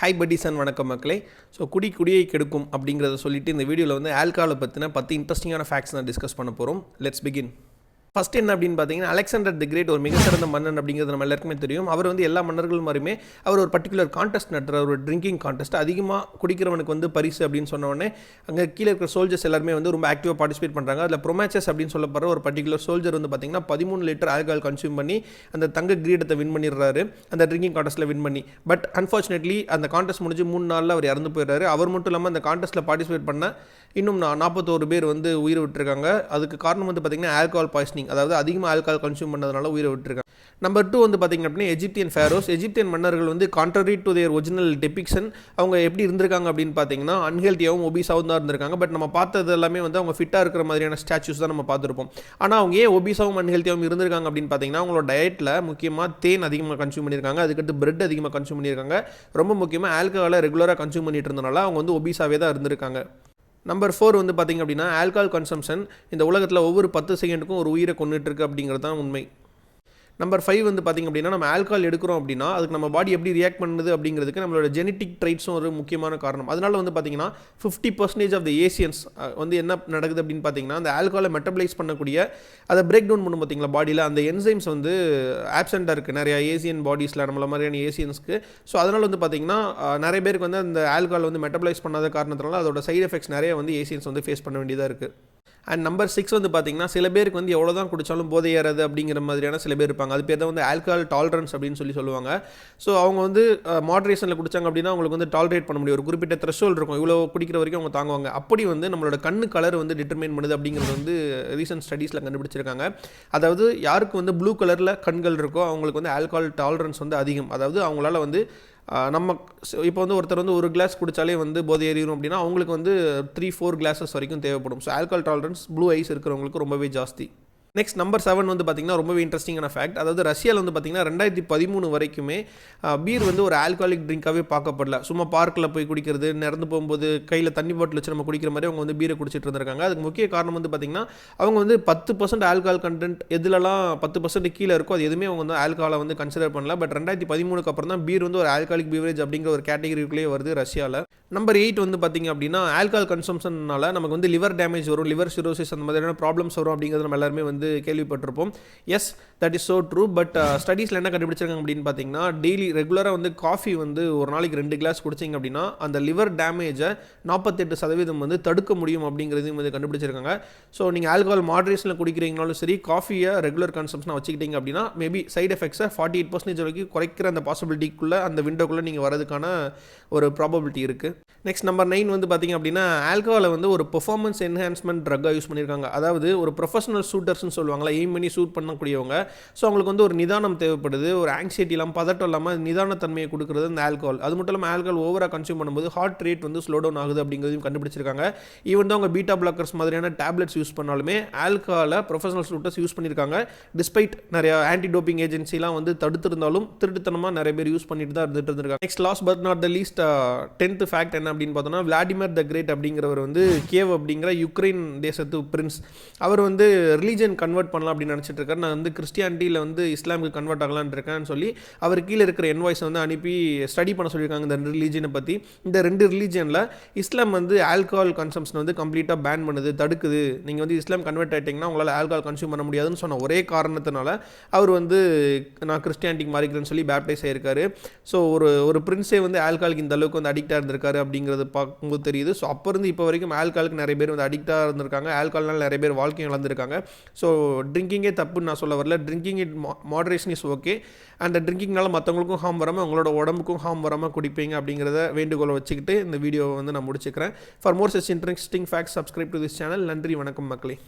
High Pattison வணக்கம் மக்களே. So குடி குடியை கெடுக்கும் அப்படிங்கிறத சொல்லிட்டு இந்த வீடியோவில் வந்து ஆல்காலை பற்றின பத்து இன்ட்ரெஸ்டிங்கான ஃபேக்ட்ஸ் நான் டிஸ்கஸ் பண்ண போகிறோம் லெட்ஸ் பிகின் ஃபர்ஸ்ட் என்ன அப்படின்னு பார்த்தீங்கன்னா அலெக்சாண்டர் தி கிரேட் ஒரு மிகச்சிறந்த மன்னன் அப்படிங்கிறது நம்ம எல்லாருக்குமே தெரியும். அவர் வந்து எல்லா மன்னர்கள் மாதிரியுமே அவர் ஒரு பர்டிகுலர் கான்டெஸ்ட் நடத்துகிற ஒரு ட்ரிங்கிங் கான்டெஸ்ட் அதிகமாக குடிக்கிறவனுக்கு வந்து பரிசு அப்படின்னு சொன்ன உடனே அங்கே கீழே இருக்கிற சோல்ஜர்ஸ் எல்லாருமே வந்து ரொம்ப ஆக்டிவாக பார்ட்டிசிபேட் பண்ணுறாங்க அதில் ப்ரொமேச்சஸ் அப்படின்னு சொல்லப்படுற ஒரு பர்டிகுலர் சோல்ஜர் வந்து பார்த்தீங்கன்னா பதிமூணு லிட்டர் ஆல்கஹால் கன்சியூம் பண்ணி அந்த தங்க கிரீடத்தை வின் பண்ணிடுறாரு. அந்த ட்ரிங்கிங் கான்டெஸ்ட்டில் வின் பண்ணி. பட் அன்ஃபார்ச்சுனேட்லி அந்த கான்டெஸ்ட் முடிஞ்சு மூணு நாளில் அவர் இறந்து போயிடுறாரு. அவர் மட்டும் இல்லாமல் அந்த கான்டெஸ்ட்டில் பார்ட்டிசிபேட் பண்ண இன்னும் நா- நாற்பத்தோரு பேர் வந்து உயிர் விட்டுருக்காங்க. அதுக்கு காரணம் வந்து பார்த்தீங்கன்னா ஆல்கஹால் பாய்சனிங் அதாவது அதிகமாக ஆல்கஹால் கன்சியூம் பண்ணதுனால உயிரை விட்டுருக்காங்க. நம்பர் டூ வந்து பார்த்திங்க அப்படின்னா எஜிப்தியன் ஃபேரோஸ் எஜிப்தியன் மன்னர்கள் வந்து contrary to their original depiction அவங்க எப்படி இருந்திருக்காங்க அப்படின்னு பார்த்தீங்கன்னா அன்ஹெல்த்தியாகவும் ஒபிஸாகவும் தான் இருந்திருக்காங்க. பட் நம்ம பார்த்தது எல்லாமே வந்து அவங்க ஃபிட்டாக இருக்கிற மாதிரியான ஸ்டாச்சூஸ் தான் நம்ம பார்த்துருப்போம். ஆனால் அவங்க ஏன் ஒபிஸாகவும் அன்ஹெல்த்தியாகவும் இருந்திருக்காங்க அப்படின்னு பார்த்தீங்கன்னா அவங்களோட டயட்டில் முக்கியமாக தேன் அதிகமாக கன்சியூம் பண்ணியிருக்காங்க. அதுக்கடுத்து பிரெட் அதிகமாக கன்சியூம் பண்ணியிருக்காங்க. ரொம்ப முக்கியமாக ஆல்கஹாலை ரெகுலராக கன்சியூம் பண்ணிட்டு இருந்தனால அவங்க வந்து ஒபீஸாகவே தான் இருந்திருக்காங்க. நம்பர் ஃபோர் வந்து பார்த்திங்க அப்படின்னா ஆல்கஹால் கன்சம்ஷன் இந்த உலகத்தில் ஒவ்வொரு பத்து செகண்டுக்கும் ஒரு உயிரை கொண்டுட்டு இருக்கு அப்படிங்கிறது தான் உண்மை. நம்பர் ஃபைவ் வந்து பார்த்திங்க அப்படின்னா நம்ம ஆல்கஹால் எடுக்கிறோம் அப்படின்னா அதுக்கு நம்ம பாடி எப்படி ரியாக்ட் பண்ணுது அப்படிங்கிறதுக்கு நம்மளோட ஜெனட்டிக் ட்ரைட்ஸும் ஒரு முக்கியமான காரணம். அதனால வந்து பார்த்தீங்கன்னா fifty percentage of the Asians வந்து என்ன நடக்குது அப்படின்னு பார்த்தீங்கன்னா அந்த ஆல்கஹாலை மெட்டபிளைஸ் பண்ணக்கூடிய அதை பிரேக் டவுன் பண்ணும் பார்த்தீங்களா பாடியில் அந்த என்சைம்ஸ் வந்து ஆப்சென்ட்டாக இருக்குது நிறையா ஏசியன் பாடிஸில் நம்மள மாதிரியான ஏசியன்ஸ்க்கு ஸோ அதனால் வந்து பார்த்திங்கன்னா நிறைய பேருக்கு வந்து அந்த ஆல்கஹால் வந்து மெட்டபலைஸ் பண்ணாத காரணத்தினால அதோட சைடு எஃபெக்ட்ஸ் நிறைய வந்து ஏசியன்ஸ் வந்து ஃபேஸ் பண்ண வேண்டியதாக இருக்குது அண்ட் நம்பர் சிக்ஸ் வந்து பார்த்தீங்கன்னா சில பேருக்கு வந்து எவ்வளோ தான் குடித்தாலும் போதை ஏறாது அப்படிங்கிற மாதிரியான சில பேர் இருப்பாங்க. அது பேர் தான் வந்து ஆல்கஹால் டாலரன்ஸ் அப்படின்னு சொல்லி சொல்லுவாங்க. ஸோ அவங்க வந்து மாட்ரேஷனில் குடித்தாங்க அப்படின்னா அவங்களுக்கு வந்து டாலரேட் பண்ண முடியும். ஒரு குறிப்பிட்ட த்ரெஷோல் இருக்கும். இவ்வளோ குடிக்கிற வரைக்கும் அவங்க தாங்குவாங்க. அப்படி வந்து நம்மளோட கண்ணு கலர் வந்து டிட்டர்மைன் பண்ணுது அப்படிங்கிறது வந்து ரீசன்ட் ஸ்டடீஸில் கண்டுபிடிச்சிருக்காங்க. அதாவது யாருக்கு வந்து ப்ளூ கலரில் கண்கள் இருக்கோ அவங்களுக்கு வந்து ஆல்கஹால் டாலரன்ஸ் வந்து அதிகம். அதாவது அவங்களால வந்து நம்ம இப்போ வந்து ஒருத்தர் வந்து ஒரு கிளாஸ் குடித்தாலே வந்து போதை ஏறிடும் அப்படின்னா அவங்களுக்கு வந்து த்ரீ ஃபோர் கிளாஸஸ் வரைக்கும் தேவைப்படும். So alcohol tolerance blue eyes இருக்கிறவங்களுக்கு ரொம்பவே ஜாஸ்தி. நெக்ஸ்ட் நம்பர் செவன் வந்து பார்த்திங்கன்னா ரொம்பவே இன்ட்ரெஸ்டிங்கான ஃபேக்ட் அதாவது ரஷ்யாவில் வந்து பார்த்திங்கன்னா ரெண்டாயிரத்தி பதிமூணு வரைக்குமே பீர் வந்து ஒரு ஆல்கஹாலிக் ட்ரிங்காகவே பார்க்கப்படல. சும்மா பார்க்கில் போய் குடிக்கிறது நடந்து போகும்போது கையில் தண்ணி பாட்டில் வச்சு நம்ம குடிக்கிற மாதிரி அவங்க வந்து பீரை குடிச்சிட்டு இருந்திருக்காங்க. அதுக்கு முக்கிய காரணம் வந்து பார்த்திங்கன்னா அவங்க வந்து பத்து பர்சன்ட் ஆல்கஹால் கண்டென்ட் எதுலலாம் பத்து பர்சன்ட் கீழே இருக்கோ அது எதுவுமே அவங்க வந்து ஆல்கஹாலை வந்து கன்சிடர் பண்ணல. பட் ரெண்டாயிரத்தி பதிமூணுக்கு அப்புறம் தான் பீர் வந்து ஒரு ஆல்கஹாலிக் பீவரேஜ் அப்படிங்கிற ஒரு கேட்டகரிக்குள்ளேயே வருது ரஷ்யாவில் நம்பர் எயிட் வந்து பார்த்திங்க அப்படின்னா ஆல்கஹால் கன்சம்ஷன்னால நமக்கு வந்து லிவர் டேமேஜ் வரும். லிவர் சிரோசிஸ் அந்த மாதிரியான ப்ராப்ளம்ஸ் வரும் அப்படிங்கிறது நம்ம எல்லாருமே வந்து கேள்விப்பட்டிருப்போம். Yes that is so true but ஸ்டடீஸில் என்ன கண்டுபிடிச்சிருக்காங்க அப்படின்னு பார்த்தீங்கன்னா டெய்லி ரெகுலராக வந்து காஃபி வந்து ஒரு நாளைக்கு ரெண்டு கிளாஸ் குடிச்சிங்க அப்படின்னா அந்த லிவர் டேமேஜை நாற்பத்தெட்டு சதவீதம் வந்து தடுக்க முடியும் அப்படிங்கிறதையும் வந்து கண்டுபிடிச்சிருக்காங்க. ஸோ நீங்கள் ஆல்கோஹால் மாட்ரேஷனில் குடிக்கிறீங்கனாலும் சரி காஃபியை ரெகுலர் கன்சம்ஷனாக வச்சுக்கிட்டீங்க அப்படின்னா மேபி சைடு எஃபெக்ட்ஸை ஃபார்ட்டி எயிட் பர்சன்டேஜ் வரைக்கும் குறைக்கிற அந்த பாசிபிலிட்டிக்குள்ளே அந்த விண்டோக்குள்ளே நீங்கள் வரதுக்கான ஒரு ப்ராபபிலிட்டி இருக்குது நெக்ஸ்ட் நம்பர் நைன் வந்து பார்த்தீங்க அப்படின்னா ஆல்கோஹாலை வந்து ஒரு பெர்ஃபார்மன்ஸ் என்ஹான்ஸ்மெண்ட் ட்ரக்காக யூஸ் பண்ணியிருக்காங்க அதாவது ஒரு ப்ரொஃபஷனல் ஷூட்டர்ஸ்னு சொல்லுவாங்களா எய்ம் பண்ணி ஷூட் பண்ணக்கூடியவங்க. ஸோ அவங்களுக்கு வந்து ஒரு நிதானம் தேவைப்படுது ஒரு ஆங்ஸைட்டி இல்லாமல் பதட்டம் இல்லாமல் நிதானத்தன்மையை கொடுக்குறது அந்த ஆல்கஹால் அது மட்டும் இல்லாமல் ஆல்கஹால் ஓவராக கன்சியூம் பண்ணும்போது ஹார்ட் ரேட் வந்து ஸ்லோ டவுன் ஆகுது அப்படிங்கிறதையும் கண்டுபிடிச்சிருக்காங்க. ஈவன் தான் அவங்க பீட்டா பிளாக்கர்ஸ் மாதிரியான டேப்லெட்ஸ் யூஸ் பண்ணாலுமே ஆல்கோலை ப்ரொஃபஷனல் ஷூட்டர்ஸ் யூஸ் பண்ணியிருக்காங்க. டிஸ்பைட் நிறைய ஆன்டி டோப்பிங் ஏஜென்சிலாம் வந்து தடுத்திருந்தாலும் திருட்டுத்தனமாக நிறைய பேர் யூஸ் பண்ணிட்டு தான் இருந்துட்டு இருந்திருக்காங்க. Next last but not the least tenth fact என்ன அப்படின்னு பார்த்தோம்னா விளாடிமிர் த கிரேட் அப்படிங்கிறவர் வந்து கேவ் அப்படிங்கிற யுக்ரைன் தேசத்து பிரின்ஸ் அவர் வந்து ரிலீஜன் கன்வெர்ட் பண்ணலாம் அப்படின்னு நினச்சிட்டு இருக்காரு. நான் வந்து கிறிஸ்டியானிட்டியில் வந்து இஸ்லாமுக்கு கன்வெர்ட் ஆகலான்னு இருக்கேன்னு சொல்லி அவர் கீழே இருக்கிற என்வாய்ஸ் வந்து அனுப்பி ஸ்டடி பண்ண சொல்லியிருக்காங்க இந்த ரிலீஜனை பற்றி இந்த ரெண்டு ரிலீஜனில் இஸ்லாம் வந்து ஆல்கஹால் கன்சம்ஷன் வந்து கம்ப்ளீட்டாக பேன் பண்ணுது தடுக்குது. நீங்கள் வந்து இஸ்லாம் கன்வெர்ட் ஆகிட்டிங்கன்னா உங்களால் ஆல்கஹால் கன்சியூம் பண்ண முடியாதுன்னு சொன்ன ஒரே காரணத்தினால அவர் வந்து நான் கிறிஸ்டியானிட்டிக்கு மாறிக்கிறேன்னு சொல்லி பேப்டைஸ் ஆயிருக்காரு. ஸோ ஒரு ஒரு பிரின்ஸே வந்து ஆல்கஹாலுக்கு இந்த அளவுக்கு வந்து அடிக்டாக இருந்திருக்காரு அப்படிங்கிறது பார்க்கும்போது தெரியுது. ஸோ அப்போ இருந்து இப்போ வரைக்கும் ஆல்கஹாலுக்கு நிறைய பேர் வந்து அடிக்டாக இருந்திருக்காங்க. ஆல்கஹால்னால் நிறைய பேர் வாழ்க்கையும் இழந்திருக்காங்க. ஸோ ட்ரிங்கிங்கே தப்புன்னு நான் சொல்ல வரல. Drinking it moderation is okay அந்த ட்ரிங்கிங்னால மற்றவங்களுக்கும் ஹார்ம் வராமல் உங்களோட உடம்புக்கும் ஹார்ம் வராமல் குடிப்பீங்க அப்படிங்கிறத வேண்டுகோளை வச்சுக்கிட்டு இந்த வீடியோவை வந்து நான் முடிச்சுக்கிறேன். For more such interesting fact subscribe to this channel நன்றி வணக்கம் மக்களே.